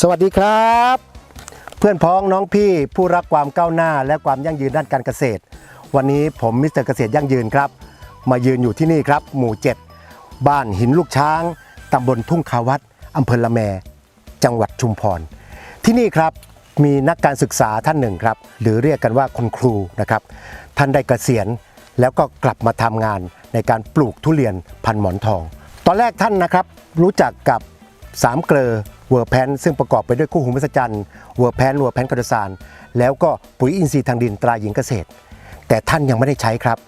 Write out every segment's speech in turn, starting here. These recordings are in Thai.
สวัสดีครับ เพื่อนพ้องน้องพี่ผู้รักความก้าวหน้าและความยั่งยืนด้านการเกษตร วันนี้ผมมิสเตอร์เกษตรยั่งยืนครับ มายืนอยู่ที่นี่ครับ หมู่ 7 บ้านหินลูกช้างตำบลทุ่งคาวัดอำเภอละแม จังหวัดชุมพร ที่นี่ครับมีนักการศึกษาท่านหนึ่งครับ หรือเรียกกันว่าคุณครูนะครับ ท่านได้เกษียณแล้วก็กลับมาทำงานในการปลูกทุเรียนพันหมอนทอง ตอนแรกท่านนะครับรู้จักกับสามเกลอ เวอร์แพนซึ่งประกอบไปด้วยคู่หูมหัศจรรย์เวอร์แพนเวอร์แพนกระสานแล้วก็ปุ๋ยอินทรีย์ทางดินตราหญิงเกษตร แต่ท่านยังไม่ได้ใช้ครับ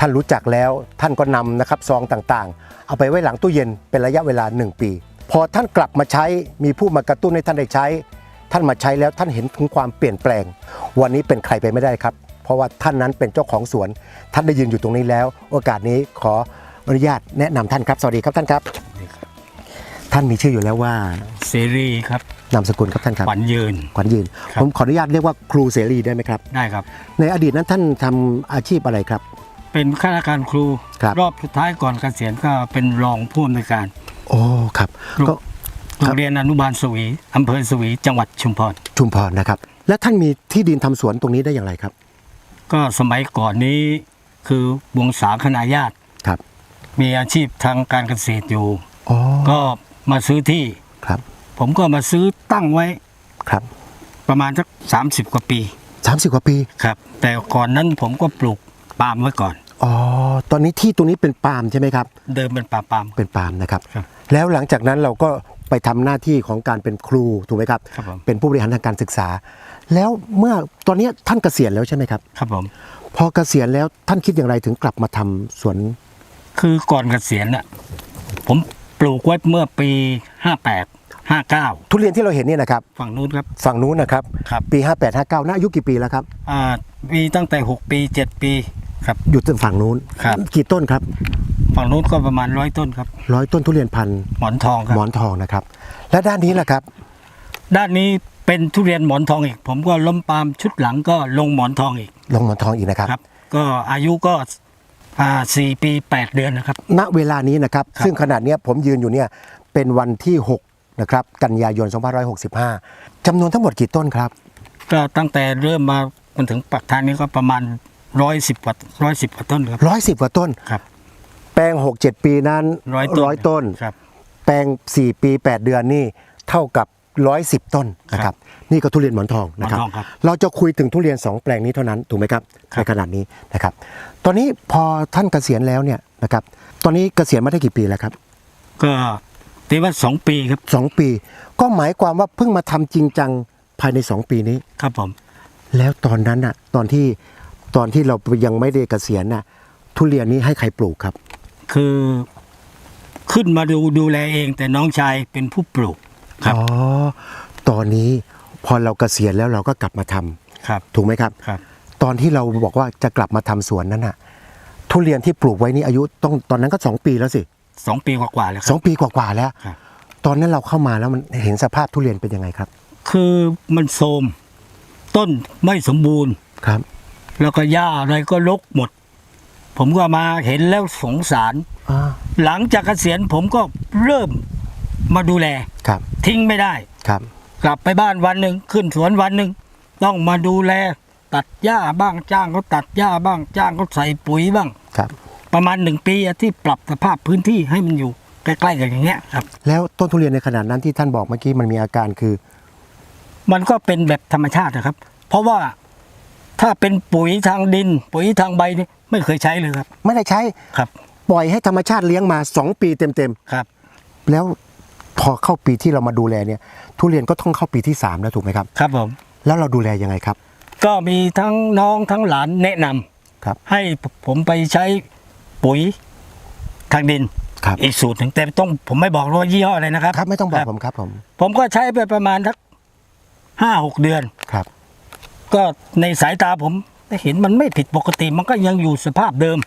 ท่านรู้จักแล้วท่านก็นำนะครับซองต่างๆ เอาไปไว้หลังตู้เย็นเป็นระยะเวลา 1 ปี พอท่านกลับมาใช้มีผู้มากระตุ้นให้ท่านได้ใช้ ท่านมาใช้แล้วท่านเห็นถึงความเปลี่ยนแปลง วันนี้เป็นใครไปไม่ได้ครับ เพราะว่าท่านนั้นเป็นเจ้าของสวน ท่านได้ยืนอยู่ตรงนี้แล้ว โอกาสนี้ขออนุญาตแนะนำท่านครับสวัสดีครับท่านครับ ท่านมีชื่ออยู่แล้วว่าเสรีครับนามสกุลครับท่านครับขวัญยืนขวัญยืนครับผมขออนุญาตเรียกว่าครูเสรีได้ไหมครับ ได้ครับ ในอดีตนั้นท่านทำอาชีพอะไรครับ เป็นข้าราชการครูครับรอบสุดท้ายก่อนเกษียณก็เป็นรองผู้อำนวยการโอ้ครับก็โรงเรียนอนุบาลสวีอำเภอสวีจังหวัดชุมพรชุมพรนะครับ แล้วท่านมีที่ดินทำสวนตรงนี้ได้อย่างไรครับ ก็สมัยก่อนนี้คือวงศาคณาญาติครับ มีอาชีพทางการเกษตรอยู่อ๋อก็ มาซื้อที่ ครับ ผมก็มาซื้อตั้งไว้ ครับประมาณสัก30กว่าปีสามสิบกว่าปี ครับ แต่ก่อนนั้นผมก็ปลูกปาล์มไว้ก่อน อ๋อ ตอนนี้ที่ตรงนี้เป็นปาล์มใช่ไหมครับ เดิมเป็นป่าปาล์ม เป็นปาล์มนะครับ ครับแล้วหลังจากนั้นเราก็ไปทำหน้าที่ของการเป็นครูถูกไหมครับ ครับผม เป็นผู้บริหารทางการศึกษา แล้วเมื่อตอนนี้ท่านเกษียณแล้วใช่ไหมครับ ครับผม พอเกษียณแล้วท่านคิดอย่างไรถึงกลับมาทำสวน คือก่อนเกษียณน่ะผม ปลูกไว้เมื่อปี 58 59 ทุเรียนที่เราเห็นเนี่ยนะครับ ฝั่งนู้นครับ ฝั่งนู้นนะครับ ครับ ปี 58 59น่าอายุกี่ปีแล้วครับ อ่ามีตั้งแต่ 6 ปี 7 ปีครับ อยู่ตรงฝั่งนู้น ครับ กี่ต้นครับฝั่งนู้นก็ประมาณร้อยต้นครับ ร้อยต้นทุเรียนพันธุ์หมอนทองครัหบ มอนทองนะครับ และด้านนี้แหละครับ ด้านนี้เป็นทุเรียนหมอนทองอีก ผมก็ล้มปาล์มชุดหลังก็ลงหมอนทองอีกลงหมอนทองอีกนะครับ ครับ ก็อายุก็ อ่าสี่ปี8เดือนนะครับ ณเวลานี้นะครับครับซึ่งขนาดเนี้ยผมยืนอยู่เนี่ยเป็นวันที่6นะครับกันยายน2565จำนวนทั้งหมดกี่ต้นครับ ก็ตั้งแต่เริ่มมาจนถึงปักทางนี้ก็ประมาณร้อยสิบกว่าร้อยสิบกว่าต้นครับ 110กว่าต้น ครับ แปลง 6-7 ปีนั้นร้อยต้นร้อยต้น ครับ แปลง 4 ปี 8 เดือนนี่เท่ากับ 110 ต้นนะครับนี่ก็ทุเรียนหมอนทองนะครับ หมอนทองครับ เราจะคุยถึงทุเรียน 2 แปลงนี้เท่านั้นถูกไหมครับครับในขนาดนี้นะครับ ตอนนี้พอท่านเกษียณแล้วเนี่ยนะครับตอนนี้เกษียณมาได้กี่ปีแล้วครับก็ตีว่าสองปีครับสองปี ก็หมายความว่าเพิ่งมาทำจริงจังภายใน 2 ปีนี้ ครับผม แล้วตอนนั้นน่ะตอนที่ตอนที่เรายังไม่ได้เกษียณน่ะทุเรียนนี้ให้ใครปลูกครับ คือขึ้นมาดูดูแลเองแต่น้องชายเป็นผู้ปลูก ครับ อ๋อตอนนี้พอเราเกษียณแล้วเราก็กลับมาทำครับ ถูกไหมครับ ครับ ตอนที่เราบอกว่าจะกลับมาทำสวนนั้นน่ะ ทุเรียนที่ปลูกไว้นี่อายุต้องตอนนั้นก็สองปีแล้วสิสองปีกว่าๆแล้วคสรัอบงปีกว่าๆแล้ว ครับ ตอนนั้นเราเข้ามาแล้วมันเห็นสภาพทุเรียนเป็นยังไงครับคือมันโทรมต้นไม่สมบูรณ์ ครับ แล้วก็หญ้าอะไรก็รกหมด ผมก็มาเห็นแล้วสงสารอ่าหลังจากเกษียณผมก็เริ่ม มาดูแลครับทิ้งไม่ได้ ครับ กลับไปบ้านวันหนึ่งขึ้นสวนวันหนึ่งต้องมาดูแล ตัดหญ้าบ้างจ้างเขาตัดหญ้าบ้างจ้างเขาใส่ปุ๋ยบ้าง ครับ ประมาณหนึ่งปีอะที่ปรับสภาพพื้นที่ให้มันอยู่ใกล้ๆกันอย่างเงี้ยครับ แล้วต้นทุเรียนในขนาดนั้นที่ท่านบอกเมื่อกี้มันมีอาการคือ มันก็เป็นแบบธรรมชาตินะครับ เพราะว่าถ้าเป็นปุ๋ยทางดิน ปุ๋ยทางใบนี่ไม่เคยใช้เลยครับ ไม่ได้ใช้ครับ ปล่อยให้ธรรมชาติเลี้ยงมา 2 ปีเต็มครับ ๆ แล้ว พอเข้าปีที่เรามาดูแลเนี่ย ทุเรียนก็ต้องเข้าปีที่ 3 แล้วถูกไหมครับ ครับผมแล้วเราดูแลยังไงครับ ก็มีทั้งน้องทั้งหลานแนะนำครับ ให้ผมไปใช้ปุ๋ยทางดิน ครับ อีกสูตรหนึ่งแต่ต้องผมไม่บอกว่ายี่ห้ออะไรนะครับครับไม่ต้องบอกผมครับผมผมก็ใช้ไปประมาณสักห้าหกเดือน ครับ ก็ในสายตาผมเห็นมันไม่ผิดปกติ มันก็ยังอยู่สภาพเดิม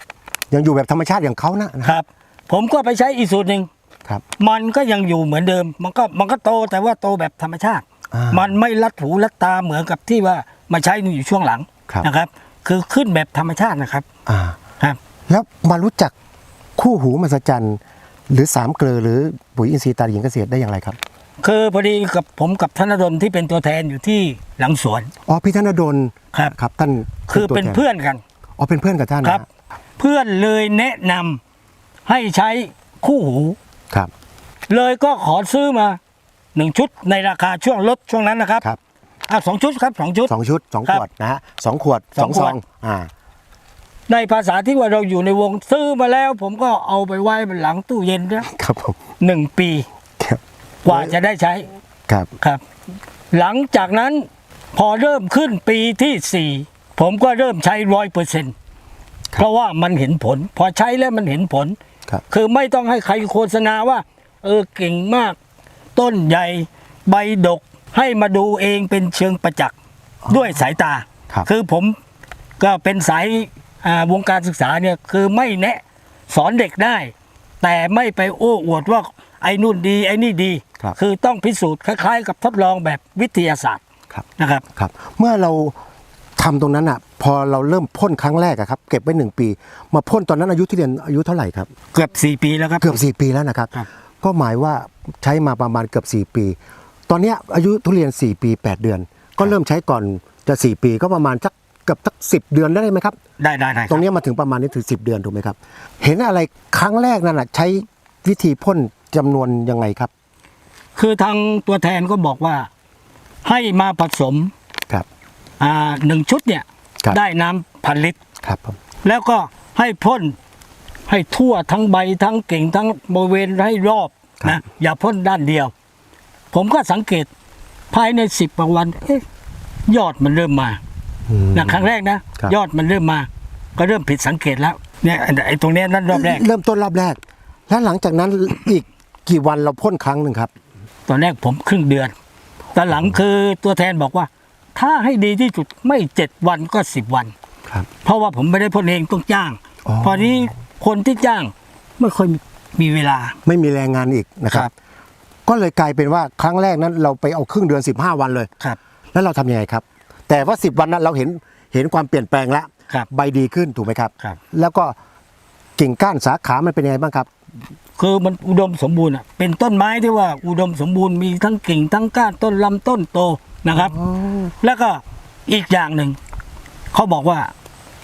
ยังอยู่แบบธรรมชาติอย่างเขานะนะครับ ผมก็ไปใช้อีกสูตรหนึ่ง ครับ มันก็ยังอยู่เหมือนเดิม มันก็มันก็โตแต่ว่าโตแบบธรรมชาติอ่ามันไม่รัดหูรัดตาเหมือนกับที่ว่ามาใช้อยู่ช่วงหลังครับนะครับ คือขึ้นแบบธรรมชาตินะครับอ่าครับ แล้วมารู้จักคู่หูมหัศจรรย์หรือสามเกลือหรือปุ๋ยอินทรีย์ตาหญิงเกษตรได้อย่างไรครับ คือพอดีกับผมกับธนดลที่เป็นตัวแทนอยู่ที่หลังสวนอ๋อพี่ธนดลครับครับท่านคือเป็นตัวแทเพื่อนกันอ๋อเป็นเพื่อนกับท่านครับนะเพื่อนเลยแนะนำให้ใช้คู่หู ครับ เลยก็ขอซื้อมาหนึ่งชุดในราคาช่วงลดช่วงนั้นนะครับครับ อะสองชุดครับสองชุด สองชุดสองครัขบวดนะฮะสองขวดสสอองงขซวอดงอ่า ในภาษาที่ว่าเราอยู่ในวงซื้อมาแล้ว ผมก็เอาไปไว้บนหลังตู้เย็นนะครับผมหนึ่งปีครับกว่าจะได้ใช้ครับครับ หลังจากนั้นพอเริ่มขึ้นปีที่สี่ผมก็เริ่มใช้ร้อยเปอร์เซ็นต์เพราะว่ามันเห็นผล พอใช้แล้วมันเห็นผล ครับคือไม่ต้องให้ใครโฆษณาว่า เออเก่งมาก ต้นใหญ่ใบดกให้มาดูเองเป็นเชิงประจักษ์ด้วยสายตาครับ คือผมก็เป็นสายอ่าวงการศึกษาเนี่ยคือไม่แนะสอนเด็กได้ แต่ไม่ไปโอ้อวดว่าไอ้นู่นดีไอ้นี่ดีครับอต้องพิสูจน์คล้ายๆ กับทดลองแบบวิทยาศาสตร์ครับนะครับครับ เมื่อเราทำตรงนั้นอะ พอเราเริ่มพ่นครั้งแรกอะครับเก็บไว้หนึ่งปี มาพ่นตอนนั้นอายุที่เรียนอายุเท่าไหร่ครับเกือบ 4 ปีแล้วครับ เกือบสี่ปีแล้วนะครับ ครับ ก็หมายว่าใช้มาประมาณเกือบสี่ปี ตอนเนี้ยอายุทุเรียนสี่ปีแปดเดือน ก็เริ่มใช้ก่อนจะสี่ปีก็ประมาณสักเกือบสักสิบเดือนได้ไหมครับ ได้ได้ได้คตรรับงเนี้ยมาถึงประมาณนี้ถึงสิบเดือนถูกไหมครับ เห็นอะไรครั้งแรกนั่นน่ะใช้วิธีพ่นจำนวนยังไงครับคือทางตัวแทนก็บอกว่า ให้มาผสมครับอ่าหนึ่งชุดเนี่ย ครับ ได้น้ำพันลิตร ครับผมแล้วก็ให้พ่นให้ทั่วทั้งใบทั้งกิ่งทั้งบริเวณให้รอบนะอย่าพ่นด้านเดียว ผมก็สังเกตภายในสิบกว่าวันเอ๊ะยอดมันเริ่มมาอืม นะครั้งแรกนะ ครับ ยอดมันเริ่มมา ก็เริ่มผิดสังเกตแล้วเนี่ยไอ้ไอ้ตรงเนี้ยนั่นรอบแรก เริ่มต้นรอบแรก แล้วหลังจากนั้นอีกกี่วันเราพ่นครั้งหนึ่งครับ ตอนแรกผมครึ่งเดือน ตอนหลังคือตัวแทนบอกว่า ถ้าให้ดีที่สุดไม่เจ็ดวันก็สิบวัน ครับ เพราะว่าผมไม่ได้พ่นเองต้องจ้าง อ๋อ พอนี้คนที่จ้างไม่ค่อยมีเวลา ไม่มีแรงงานอีกนะครับครับก็เลยกลายเป็นว่าครั้งแรกนั้นเราไปเอาครึ่งเดือน 15 วันเลย ครับ แล้วเราทำยังไงครับ แต่ว่า 10 วันนั้นเราเห็นเห็นความเปลี่ยนแปลงแล้วครับใบดีขึ้นถูกไหมครับ ครับ แล้วก็กิ่งก้านสาขามันเป็นยังไงบ้างครับ คือมันอุดมสมบูรณ์อะเป็นต้นไม้ที่ว่าอุดมสมบูรณ์มีทั้งกิ่งทั้งก้านต้นลำต้นโตนะครับ แล้วก็อีกอย่างหนึ่งเขาบอกว่า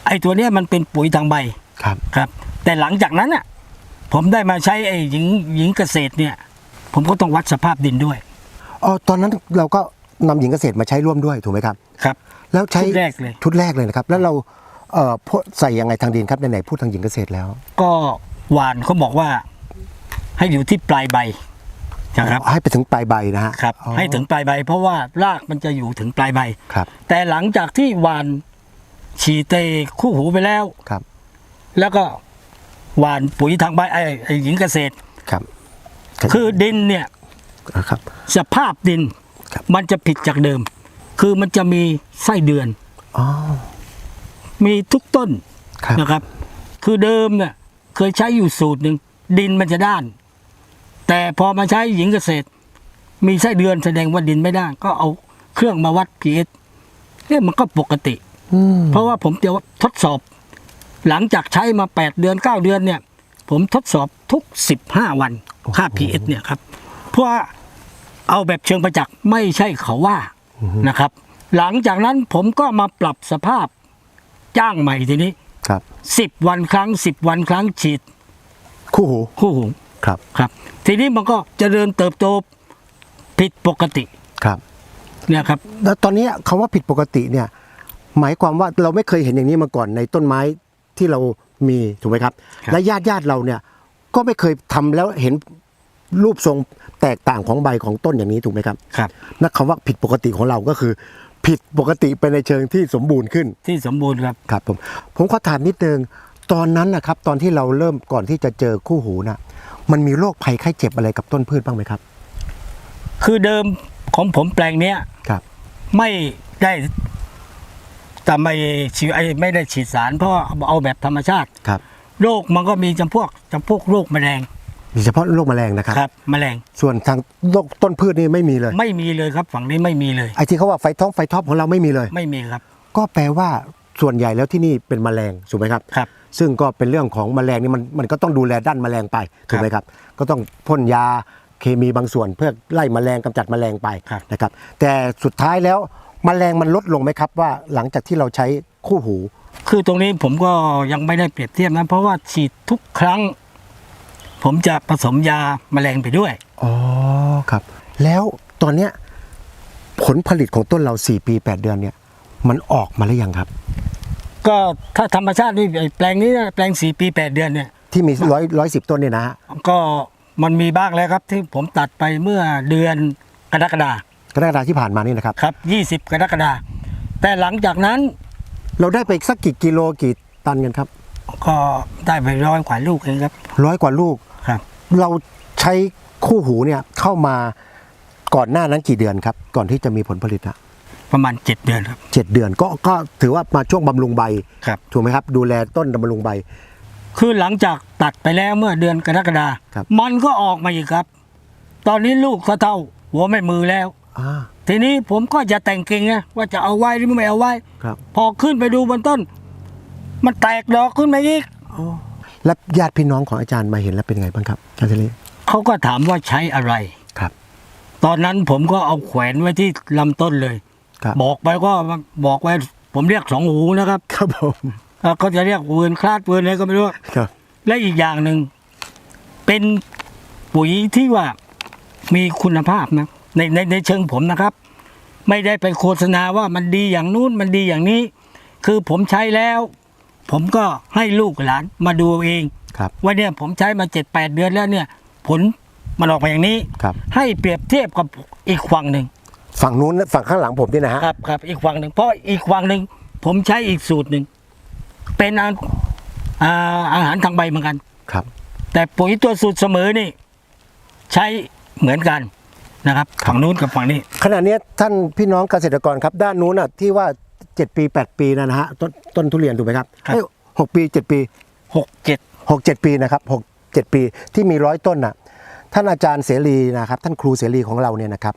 ไอ้ตัวเนี้ยมันเป็นปุ๋ยทางใบครับ ครับ แต่หลังจากนั้นอะ ผมได้มาใช้ไอ้หญิงหญิงเกษตรเนี่ย ผมก็ต้องวัดสภาพดินด้วยอ๋อตอนนั้นเราก็นำหญิงเกษตรมาใช้ร่วมด้วยถูกไหมครับ ครับแล้วใช้ชุดแรกเลย ชุดแรกเลยนะครับ แล้วเราเอ่อพ่นใส่ยังไงทางดินครับไหนๆพูดทางหญิงเกษตรแล้ว ก็หวานเขาบอกว่า ให้อยู่ที่ปลายใบนะครับให้ไปถึงปลายใบนะฮะครับอ๋อให้ถึงปลายใบ เพราะว่ารากมันจะอยู่ถึงปลายใบครับ แต่หลังจากที่หวานฉีดเตคู่หูไปแล้วครับ แล้วก็หวานปุ๋ยทางใบไอ้ไอ้หญิงเกษตรครับ คือดินเนี่ยครับ สภาพดินครับมันจะผิดจากเดิม คือมันจะมีไส้เดือนอ๋อมีทุกต้นครับนะครับ คือเดิมเนี่ยเคยใช้อยู่สูตรหนึ่งดินมันจะด้าน แต่พอมาใช้หญิงเกษตร มีไส้เดือนแสดงว่าดินไม่ด้านก็เอาเครื่องมาวัด pH เนี่ยมันก็ปกติอืมเพราะว่าผมจะทดสอบ หลังจากใช้มา 8 เดือน 9 เดือนเนี่ย ผมทดสอบทุก 15 วันค่า pH เนี่ยครับ เพราะว่าเอาแบบเชิงประจักษ์ไม่ใช่เขาว่านะครับ หลังจากนั้นผมก็มาปรับสภาพจ้างใหม่ทีนี้ครับ10วันครั้ง10วันครั้งฉีด คู่หูคู่หู ครับครับ ทีนี้มันก็เจริญเติบโตผิดปกติครับเนี่ยครับแล้วตอนนี้คำว่าผิดปกติเนี่ยหมายความว่าเราไม่เคยเห็นอย่างนี้มาก่อนในต้นไม้ที่เรามีถูกไหมครับครับและญาติญาติเราเนี่ยก็ไม่เคยทำแล้วเห็นรูปทรงแตกต่างของใบของต้นอย่างนี้ถูกไหมครับครับนั่นคำว่าผิดปกติของเราก็คือ ผิดปกติไปในเชิงที่สมบูรณ์ขึ้นที่สมบูรณ์ครับครับผมผมขอถามนิดนึงตอนนั้นนะครับ ตอนที่เราเริ่มก่อนที่จะเจอคู่หูน่ะ มันมีโรคภัยไข้เจ็บอะไรกับต้นพืชบ้างไหมครับ คือเดิมของผมแปลงเนี้ยครับ ไม่ได้แต่ไม่ฉีดไอ้ไม่ได้ฉีดสาร เพราะว่าเอาแบบธรรมชาติครับ โรคมันก็มีจำพวกจำพวกโรคแมลงมีเฉพาะโรคแมลงนะครับ ครับแมลงส่วนทางโรคต้นพืชนี่ไม่มีเลย ไม่มีเลยครับฝั่งนี้ไม่มีเลย ไอ้ที่เขาว่าไฟท้องไฟท็อปของเราไม่มีเลย ไม่มีครับ ก็แปลว่าส่วนใหญ่แล้วที่นี่เป็นแมลงถูกไหมครับ ครับ ซึ่งก็เป็นเรื่องของแมลงนี่มันมันก็ต้องดูแลด้านแมลงไปถูกไหมครับ ก็ต้องพ่นยาเคเคมีบางส่วนเพื่อไล่แมลงกำจัดแมลงไปครับนะครับ แต่สุดท้ายแล้วแมลงมันลดลงไหมครับว่าหลังจากที่เราใช้คู่หู คือตรงนี้ผมก็ยังไม่ได้เปรียบเทียบนะเพราะว่าฉีดทุกครั้ง ผมจะผสมยาแมลงไปด้วยอ๋อครับ แล้วตอนเนี้ยผลผลิตของต้นเรา 4 ปี 8 เดือนเนี่ย มันออกมาหรือยังครับ ก็ถ้าธรรมชาตินี่ไอ้แปลงนี้นะแปลงสี่ปีแปดเดือนเนี่ย ที่มีร้อยร้อยสิบต้นเนี่ยนะฮะก็มันมีบ้างแล้วครับที่ผมตัดไปเมื่อเดือนกรกฎากรกฎาที่ผ่านมานี่นะครับ ครับยี่สิบกรกฎาแต่หลังจากนั้นเราได้ไปสักกี่กิโลกี่ตันกันครับ ก็ได้ไปร้อยกว่าลูกเองครับร้อยกว่าลูกครับ เราใช้คู่หูเนี่ยเข้ามาก่อนหน้านั้นกี่เดือนครับ ก่อนที่จะมีผลผลิตอะ ประมาณเจ็ดเดือนครับเจ็ดเดือนก็ก็ถือว่ามาช่วงบำรุงใบครับ ถูกไหมครับ ดูแลต้นบำรุงใบ คือหลังจากตัดไปแล้วเมื่อเดือนกรกฎาครับ มันก็ออกมาอีกครับ ตอนนี้ลูกก็เท่า หัวไม่มือแล้ว อ่าทีนี้ผมก็จะแต่งกิ่งไงว่าจะเอาไว้หรือไม่เอาไว้ ครับพอขึ้นไปดูบนต้น มันแตกดอกขึ้นมาอีกแล้วญาติพี่น้องของอาจารย์มาเห็นแล้วเป็นไงบ้างครับอาจารย์เฉลีเขาก็ถามว่าใช้อะไร ครับ ตอนนั้นผมก็เอาแขวนไว้ที่ลำต้นเลย ครับ บอกไปก็บอกไว้ ผมเรียกสองหูนะครับครับผมแล้วเขาจะเรียกเวือนคลาดเวือนอะไรก็ไม่รู้ครับ และอีกอย่างหนึ่งเป็นปุ๋ยที่ว่ามีคุณภาพนะในในในเชิงผมนะครับ ไม่ได้ไปโฆษณาว่ามันดีอย่างนู้นมันดีอย่างนี้ คือผมใช้แล้ว ผมก็ให้ลูกหลานมาดูเอาเองครับว่าเนี่ยผมใช้มาเจ็ดแปดเดือนแล้วเนี่ย ผลมันออกมาอย่างนี้ครับให้เปรียบเทียบกับอีกฝั่งหนึ่ง ฝั่งนู้นฝั่งข้างหลังผมนี่นะฮะครับครับอีกฝั่งหนึ่งเพราะอีกฝั่งหนึ่งผมใช้อีกสูตรหนึ่งเป็นอาอ่าอาหารทางใบเหมือนกัน ครับ แต่ปุ๋ยตัวสูตรเสมอนี่ ใช้เหมือนกันนะครับฝั่งนู้นกับฝั่งนี้ ขณะเนี้ยท่านพี่น้องเกษตรกรครับ ด้านนู้นอะที่ว่า 7 ปี 8 ปีนะนะฮะต้นต้นทุเรียนถูกไหมครับครับ เอ้ยหกปี 7 ปี หกเจ็ด 6 7 ปีนะครับ6 7 ปีที่มีร้อยต้นน่ะ ท่านอาจารย์เสรีนะครับ ท่านครูเสรีของเราเนี่ยนะครับ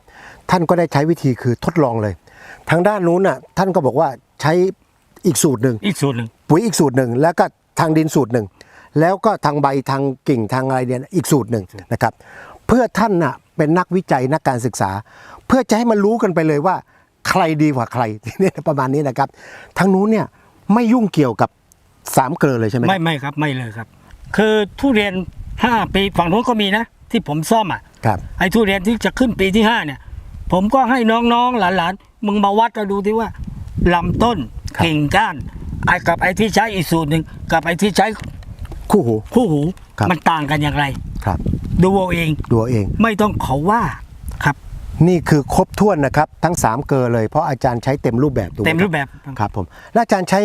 ท่านก็ได้ใช้วิธีคือทดลองเลย ทางด้านนู้นน่ะท่านก็บอกว่าใช้อีกสูตรหนึ่งอีกสูตรหนึ่งปุ๋ยอีกสูตรหนึ่งแล้วก็ทางดินสูตรหนึ่งแล้วก็ทางใบทางกิ่งทางอะไรเนี่ยอีกสูตรหนึ่งนะครับ เพื่อท่านน่ะเป็นนักวิจัยนักการศึกษา เพื่อจะให้มันรู้กันไปเลยว่า ใครดีกว่าใครเนี่ยประมาณนี้นะครับทางนู้นเนี่ยไม่ยุ่งเกี่ยวกับสามเกลือเลยใช่ไหมไม่ไม่ครับไม่เลยครับ คือทุเรียนห้าปีฝั่งนู้นก็มีนะ ที่ผมซ่อมอะครับไอ้ทุเรียนที่จะขึ้นปีที่ห้าเนี่ย ผมก็ให้น้องๆหลานๆมึงมาวัดกันดูที่ว่าลำต้นกิ่งก้านไอ้กับไอ้ที่ใช้อีกสูตรหนึ่งกับไอ้ที่ใช้คู่หู คู่หูครับ มันต่างกันอย่างไร ครับ ดูเอาเองดูเอาเอง ไม่ต้องเขาว่าครับ นี่คือครบถ้วนนะครับ ทั้ง 3 เกลอเลยเพราะอาจารย์ใช้เต็มรูปแบบถูกไหเต็มครูปแบบ ครับผมแล้วอาจารย์ใช้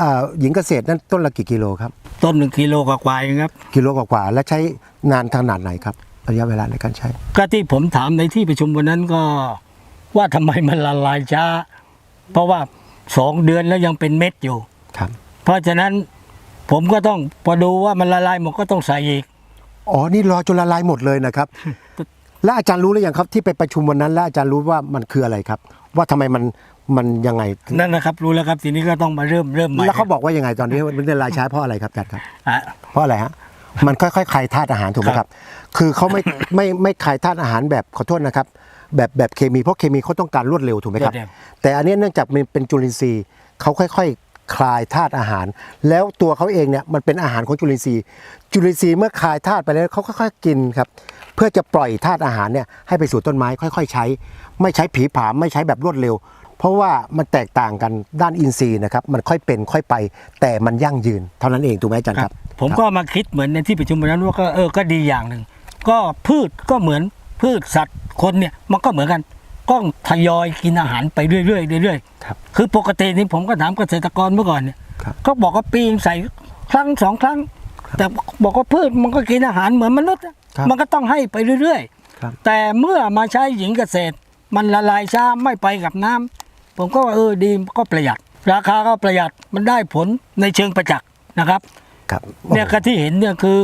อ่าหญิงเกษตรนั้นต้นละกี่กิโลครับต้นหนึ่งกิโลกว่าๆเองครับ กิโลกว่าๆแล้วใช้ นานขนาดไหนครับระยะเวลาในการใช้ ก็ที่ผมถามในที่ประชุมวันนั้นก็ว่าทำไมมันละลายช้า เพราะว่าสองเดือนแล้วยังเป็นเม็ดอยู่ ครับ เพราะฉะนั้นผมก็ต้องพอดูว่ามันละลายหมดก็ต้องใส่อีก อ๋อ นี่รอจนละลายหมดเลยนะครับ แล้วอาจารย์รู้หรือยังครับที่ไปประชุมวันนั้น แล้วอาจารย์รู้ว่ามันคืออะไรครับ ว่าทำไมมันมันยังไง นั่นนะครับ รู้แล้วครับทีนี้ก็ต้องมาเริ่มเริ่มใหม่แล้วเขาบอกว่ายังไงตอนนี้มันละลายช้าเพราะอะไรครับอาจารย์ครับ อะเพราะอะไรฮะ มันค่อยๆคายธาตุอาหารถูกไหมครับ คือเขาไม่ไม่ไม่คายธาตุอาหารแบบขอโทษนะครับ แบบแบบเคมีเพราะเคมีเขาต้องการรวดเร็วถูกไหมครับ แต่อันนี้เนื่องจากมันเป็นจุลินทรีย์เขาค่อยๆ คลายธาตุอาหาร แล้วตัวเขาเองเนี่ยมันเป็นอาหารของจุลินทรีย์ จุลินทรีย์เมื่อคลายธาตุไปแล้วเขาค่อยๆกินครับเพื่อจะปล่อยธาตุอาหารเนี่ยให้ไปสู่ต้นไม้ค่อย ๆ ใช้ ไม่ใช้ผีผามไม่ใช้แบบรวดเร็ว เพราะว่ามันแตกต่างกันด้านอินทรีย์นะครับ มันค่อยเป็นค่อยไป แต่มันยั่งยืน เท่านั้นเองถูกไหมอาจารย์คครัรับบผมก็มาคิดเหมือนในที่ประชุมวันนั้นว่าก็เออก็ดีอย่างหนึ่งก็พืชก็เหมือนพืชสัตว์คนเนี่ยมันก็เหมือนกันก็ทยอยกินอาหารไปเรื่อยๆเรื่อยๆครับคือปกตินี่ผมก็ถามเกษตรกรเมื่อก่อนเนี่ยครับ เขาบอกว่าปีนใส่ครั้งสองครั้ง แต่บอกว่าพืชมันก็กินอาหารเหมือนมนุษย์อะครับมันก็ต้องให้ไปเรื่อยครับ ๆ แต่เมื่อมาใช้หญิงเกษตร มันละลายช้าไม่ไปกับน้ำ ผมก็ว่าเออดีก็ประหยัด ราคาก็ประหยัดมันได้ผลในเชิงประจักษ์นะครับครับเนี่ยก็ที่เห็นเนี่ยคือ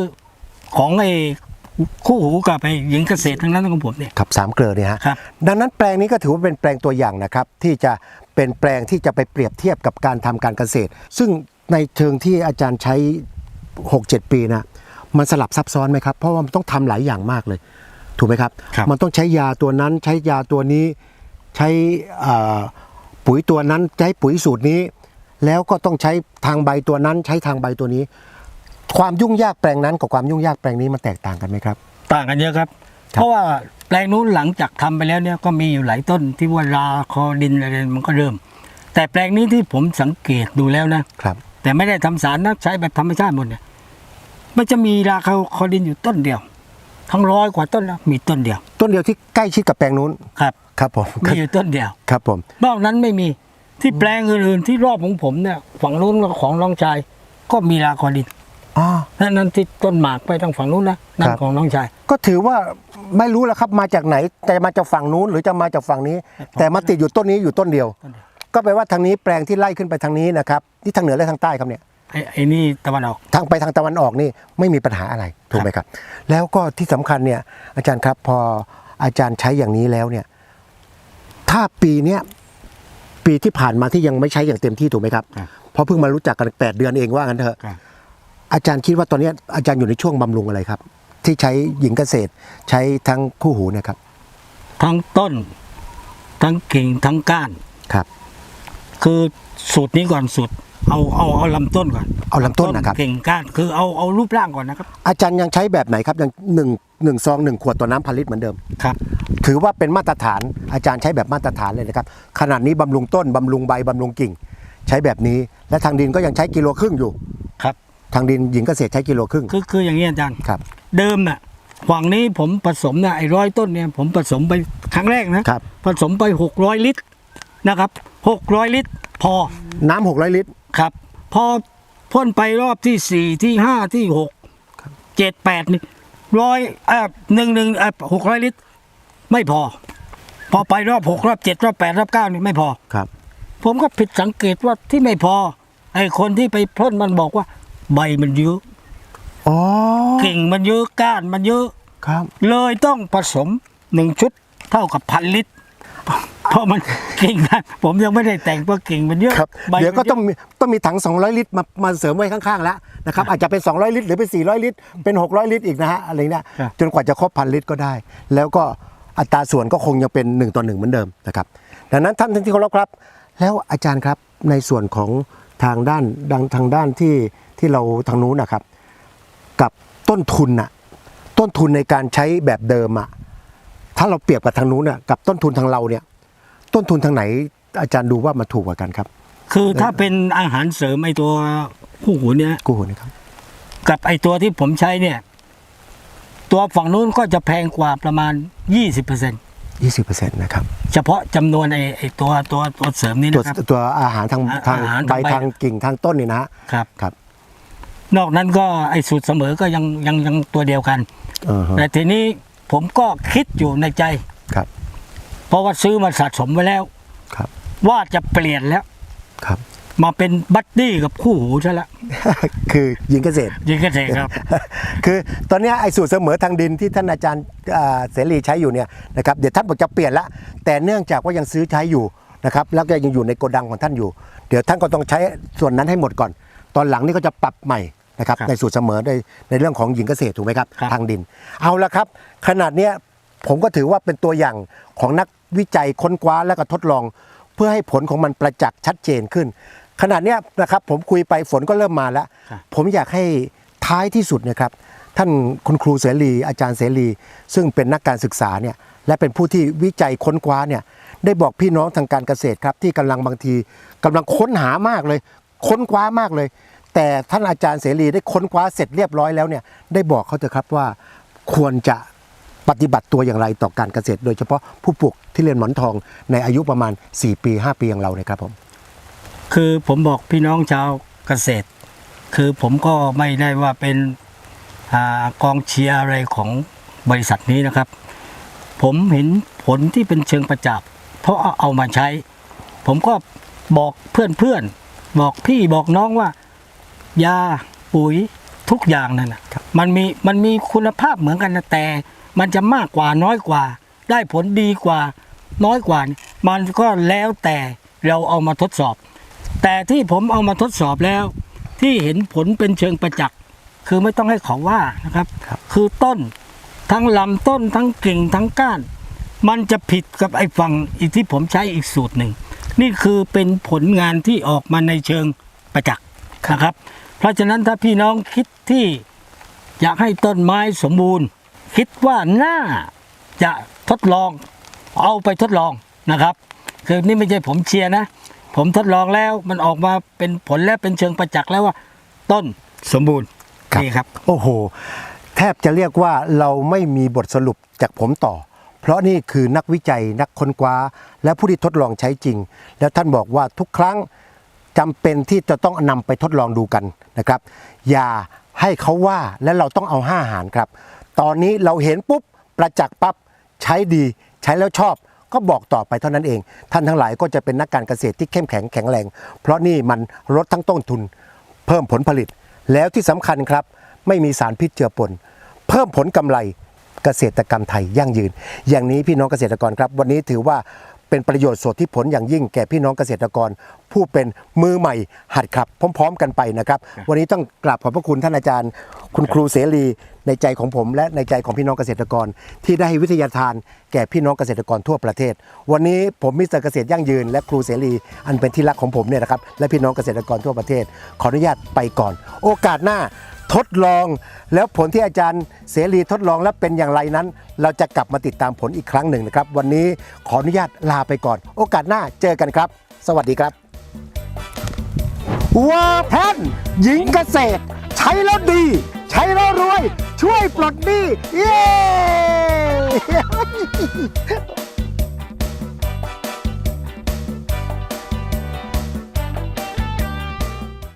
ของไอ้คู่หูกับไอ้หญิงเกษตรทั้งนั้นของผมเนี่ยครับสามเกลือเนี่ยฮะครับดังนั้นแปลงนี้ก็ถือว่าเป็นแปลงตัวอย่างนะครับ ที่จะเป็นแปลงที่จะไปเปรียบเทียบกับการทำการเกษตร ซึ่งในเชิงที่อาจารย์ใช้ 6-7 ปีนะมันสลับซับซ้อนไหมครับ เพราะว่ามันต้องทำหลายอย่างมากเลย ถูกไหมครับครับ มันต้องใช้ยาตัวนั้นใช้ยาตัวนี้ใช้อ่า ปุ๋ยตัวนั้นใช้ปุ๋ยสูตรนี้ แล้วก็ต้องใช้ทางใบตัวนั้นใช้ทางใบตัวนี้ ความยุ่งยากแปลงนั้นกับความยุ่งยากแปลงนี้มันแตกต่างกันไหมครับ ต่างกันเยอะครับครับเพราะว่าแปลงนู้นหลังจากทำไปแล้วเนี่ยก็มีอยู่หลายต้นที่ว่าราคอดินอะไรมันก็เริ่ม แต่แปลงนี้ที่ผมสังเกตดูแล้วนะครับ แต่ไม่ได้ทำสารนะใช้แบบธรรมชาติหมดเนี่ยมันจะมีราคาคอดินอยู่ต้นเดียว ทั้งร้อยกว่าต้นนะมีต้นเดียว ต้นเดียวที่ใกล้ชิดกับแปลงนู้นครับ ครับผมมีอยู่ต้นเดียวครับผมนอกนั้นไม่มีที่แปลงอื่นๆที่รอบของผมเนี่ยฝั่งนู้นของน้องชาย ก็มีราคอดินอ๋อนั่นนั่นที่ต้นหมากไปทางฝั่งนู้นนะนั่ครันบของน้องชาย ก็ถือว่าไม่รู้แล้วครับมาจากไหน แต่มาจากฝั่งนู้นหรือจะมาจากฝั่งนี้ แต่มาติดอยู่ต้นนี้อยู่ต้นเดียวต้นเดียวก็แปลว่าทางนี้แปลงที่ไล่ขึ้นไปทางนี้นะครับที่ทางเหนือและทางใต้ครับเนี่ยไอ้ไอ้นี่ตะวันออกทางไปทางตะวันออกนี่ไม่มีปัญหาอะไรถูกไหมครับ แล้วก็ที่สำคัญเนี่ยอาจารย์ครับพออาจารย์ใช้อย่างนี้แล้วเนี่ย ถ้าปีเนี้ยปีที่ผ่านมาที่ยังไม่ใช้อย่างเต็มที่ถูกไหมครับ ครับ เพราะเพิ่งมารู้จักกันแปดเดือนเองว่างั้นเถอะ ครับ อาจารย์คิดว่าตอนเนี้ยอาจารย์อยู่ในช่วงบำรุงอะไรครับ ที่ใช้หญิงเกษตรใช้ทั้งคู่หูเนะครับทั้งต้น ทั้งกิ่งทั้งก้าน ครับ คือสูตรนี้ก่อนสูตรเอาเอาเอาลำต้นก่อนเอาลำต้นนะครับ กิ่งก้านคือเอาเอารูปร่างก่อนนะครับอาจารย์ยังใช้แบบไหนครับยังหนึ่งหนึ่งซองหนึ่งขวดต่อน้ำพันลิตรเหมือนเดิม ครับ ถือว่าเป็นมาตรฐานอาจารย์ใช้แบบมาตรฐานเลยนะครับขนาดนี้บำรุงต้นบำรุงใบบำรุงกิ่ง ใช้แบบนี้และทางดินก็ยังใช้กิโลครึ่งอยู่ครับ ทางดินหญิงเกษตรใช้กิโลครึ่งคือคืออย่างนี้อาจารย์ครับ เดิมน่ะฝั่งนี้ผมผสมนะไอ้ร้อยต้นเนี่ยผมผสมไปครั้งแรกนะครับ ผสมไปหกร้อยลิตรนะครับหกร้อยลิตร พอน้ำหกร้อยลิตร ครับ พอพ่นไปรอบที่สี่ที่ห้าที่หกเจ็ดแปดนี่ร้อยเอ่อหนึ่งหนึ่งเอ่อหกร้อยลิตร ไม่พอ พอไปรอบหกรอบเจ็ดรอบแปดรอบเก้านี่ไม่พอ ครับ ผมก็ผิดสังเกตว่าที่ไม่พอ ไอ้คนที่ไปพ่นมันบอกว่า ใบมันเยอะอ๋อกิ่งมันเยอะก้านมันเยอะ ครับ เลยต้องผสมหนึ่งชุดเท่ากับพันลิตร เพราะมันกิ่งนะผมยังไม่ได้แต่งเพราะกิ่งมันเยอะครับใบมันเดี๋ยวก็เยะต้องมีต้องมีถัง 200 ลิตรมามาเสริมไว้ข้างๆแล้วนะครับอาจจะเป็น 200 ลิตรหรือเป็น 400 ลิตร เป็น 600 ลิตรอีกนะฮะอะไรเนี่ยครับจนกว่าจะครบพันลิตรก็ได้ แล้วก็ อัตราส่วนก็คงยังเป็น1ต่อ1เหมือนเดิมนะครับดังนั้นท่านที่เคารพครับ แล้วอาจารย์ครับในส่วนของทางด้านดังทางด้านที่ที่เราทางนู้นนะครับ กับต้นทุนน่ะต้นทุนในการใช้แบบเดิมอะถ้าเราเปรียบกับทางนู้นน่ะกับต้นทุนทางเราเนี่ย ต้นทุนทางไหนอาจารย์ดูว่ามันถูกกว่ากันครับ คือถ้าเป็นอาหารเสริมไอ้ตัวคู่หูเนี่ยกู้หูนะครับกับไอ้ตัวที่ผมใช้เนี่ย ตัวฝั่งนู้นก็จะแพงกว่าประมาณ 20%ยี่สิบเปอร์เซ็นต์นะครับเฉพาะจำนวนไอ้ไอ้ตัวตัวตัวเสริมนี้ตัวนะครับ ตัวอาหารทางอาทางอาหารใบทางใบ ทางกิ่งทางต้นนี่นะฮะครับ ครับนอกนั้นก็ไอ้สูตรเสมอก็ยังยังยังตัวเดียวกัน อ่าฮะแต่ทีนี้ผมก็คิดอยู่ในใจ ครับเพราะว่าซื้อมาสะสมไว้แล้ว ครับว่าจะเปลี่ยนแล้ว ครับ มาเป็นบัดดี้กับคู่หูซะแล้วคือหญิงเกษตรยิงกระเทครับ คือตอนเนี้ยไอ้สูตรเสมอทางดินที่ท่านอาจารย์อ่าเสรีใช้อยู่เนี่ยนะครับเดี๋ยวท่านบอกจะเปลี่ยนละ แต่เนื่องจากว่ายังซื้อใช้อยู่นะครับแล้วก็ยังอยู่ในโกดังของท่านอยู่ เดี๋ยวท่านก็ต้องใช้ส่วนนั้นให้หมดก่อน ตอนหลังนี่ก็จะปรับใหม่นะครับครับในสูตรเสมอในในเรื่องของหญิงเกษตรถูกไหมครับครับทางดิน เอาละครับ ขนาดเนี้ยผมก็ถือว่าเป็นตัวอย่างของนักวิจัยค้นคว้าและก็ทดลอง เพื่อให้ผลของมันประจักษ์ชัดเจนขึ้น ขนาดเนี้ยนะครับผมคุยไปฝนก็เริ่มมาแล้วครับผมอยากให้ท้ายที่สุดนะครับ ท่านคุณครูเสรีอาจารย์เสรี ซึ่งเป็นนักการศึกษาเนี่ยและเป็นผู้ที่วิจัยค้นคว้าเนี่ยได้บอกพี่น้องทางการเกษตรครับ ที่กำลังบางทีกำลังค้นหามากเลย ค้นคว้ามากเลย แต่ท่านอาจารย์เสรีได้ค้นคว้าเสร็จเรียบร้อยแล้วเนี่ยได้บอกเขาเถอะครับว่าควรจะปฏิบัติตัวอย่างไรต่อการเกษตร โดยเฉพาะผู้ปลูกที่เรียนหมอนทองในอายุประมาณ 4 ปี 5 ปีอย่างเราเนี่ยครับผม คือผมบอกพี่น้องชาวเกษตร คือผมก็ไม่ได้ว่าเป็นอกองเชียร์อะไรของบริษัทนี้นะครับ ผมเห็นผลที่เป็นเชิงประจักษ์เพราะเอามาใช้ ผมก็บอกเพื่อนๆ บอกพี่บอกน้องว่า ยาปุ๋ยทุกอย่างนั่นนะมันมีมันมีคุณภาพเหมือนกันนะแต่ มันจะมากกว่าน้อยกว่า ได้ผลดีกว่าน้อยกว่า มันก็แล้วแต่เราเอามาทดสอบ แต่ที่ผมเอามาทดสอบแล้ว ที่เห็นผลเป็นเชิงประจักษ์คือไม่ต้องให้เขาว่านะครับครับคือต้นทั้งลำต้นทั้งกิ่งทั้งก้าน มันจะผิดกับไอ้ฝั่งอีกที่ผมใช้อีกสูตรหนึ่ง นี่คือเป็นผลงานที่ออกมาในเชิงประจักษ์นะครับ เพราะฉะนั้นถ้าพี่น้องคิดที่อยากให้ต้นไม้สมบูรณ์ คิดว่าน่าจะทดลองเอาไปทดลองนะครับ คือนี่ไม่ใช่ผมเชียร์นะ ผมทดลองแล้วมันออกมาเป็นผลและเป็นเชิงประจักษ์แล้วว่า ต้นสมบูรณ์ครับนี่ครับ โอ้โห แทบจะเรียกว่าเราไม่มีบทสรุปจากผมต่อ เพราะนี่คือนักวิจัยนักค้นคว้า และผู้ที่ทดลองใช้จริง แล้วท่านบอกว่าทุกครั้งจำเป็นที่จะต้องนำไปทดลองดูกันนะครับ อย่าให้เขาว่าและเราต้องเอาห้าหารครับ ตอนนี้เราเห็นปุ๊บประจักษ์ปั๊บใช้ดี ใช้แล้วชอบ ก็บอกต่อไปเท่านั้นเอง ท่านทั้งหลายก็จะเป็นนักการเกษตรที่เข้มแข็งแข็งแรง เพราะนี่มันลดทั้งต้นทุน เพิ่มผลผลิต แล้วที่สำคัญครับ ไม่มีสารพิษเจือปน เพิ่มผลกำไรเกษตรกรรมไทยยั่งยืน อย่างนี้พี่น้องเกษตรกรครับ วันนี้ถือว่า เป็นประโยชน์สดที่ผลอย่างยิ่งแก่พี่น้องเกษตรกร ผู้เป็นมือใหม่หัดครับ พร้อม ๆ กันไปนะครับ วันนี้ต้องกราบขอบพระคุณท่านอาจารย์ คุณครูเสรีในใจของผม และในใจของพี่น้องเกษตรกร ที่ได้ให้วิทยาทานแก่พี่น้องเกษตรกรทั่วประเทศ วันนี้ผมมิสเตอร์เกษตรยั่งยืน และครูเสรีอันเป็นที่รักของผมเนี่ยนะครับและพี่น้องเกษตรกรทั่วประเทศ ขออนุญาตไปก่อน โอกาสหน้า ทดลองแล้วผลที่อาจารย์เสรีทดลองแล้วเป็นอย่างไรนั้น เราจะกลับมาติดตามผลอีกครั้งหนึ่งนะครับ วันนี้ขออนุญาตลาไปก่อน โอกาสหน้าเจอกันครับ สวัสดีครับวอร์แพนหญิงเกษตร ใช้แล้วดี ใช้แล้วรวย ช่วยปลดหนี้เย้